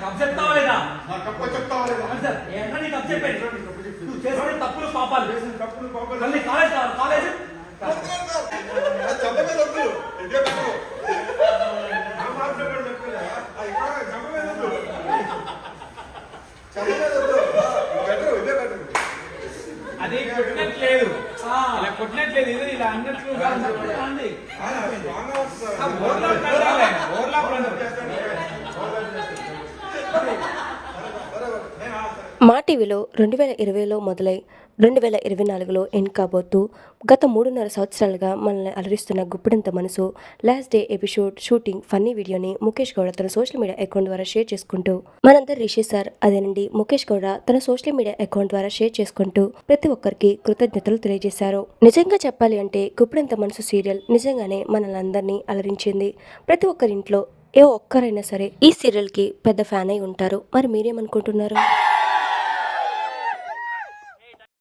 నాకు అప్ చెప్తావా లేదా? నాకు అప్ప చెప్తావా లేదా? సార్ ఏంటో నీకు అప్ చెప్పాను నువ్వు చేసిన తప్పులు పాపాలు. చేసిన తప్పులు పాపాలు. మళ్ళీ కాలేజ్ కావాలి కాలేజ్. వద్దు. సార్. ఆ. చెంప మీద వద్దు. మా టీవీలో రెండు వేల ఇరవైలో మొదలై రెండు వేల ఇరవై నాలుగులో ఎండ్ కాబోతూ గత మూడున్నర సంవత్సరాలుగా మనల్ని అలరిస్తున్న గుప్పిడంత మనసు last day episode shooting funny వీడియోని ముఖేష్ గౌడ తన సోషల్ మీడియా అకౌంట్ ద్వారా షేర్ చేసుకుంటూ మనందరి రిషి సార్ అదేనండి ముఖేష్ గౌడ తన సోషల్ మీడియా అకౌంట్ ద్వారా షేర్ చేసుకుంటూ ప్రతి ఒక్కరికి కృతజ్ఞతలు తెలియజేశారు. నిజంగా చెప్పాలి అంటే గుప్పిడంత మనసు సీరియల్ నిజంగానే మనల్ని అందరినీ అలరించింది. ప్రతి ఒక్కరింట్లో ఏ ఒక్కరైనా సరే ఈ సీరియల్కి పెద్ద ఫ్యాన్ అయి ఉంటారు. మరి మీరేమనుకుంటున్నారు?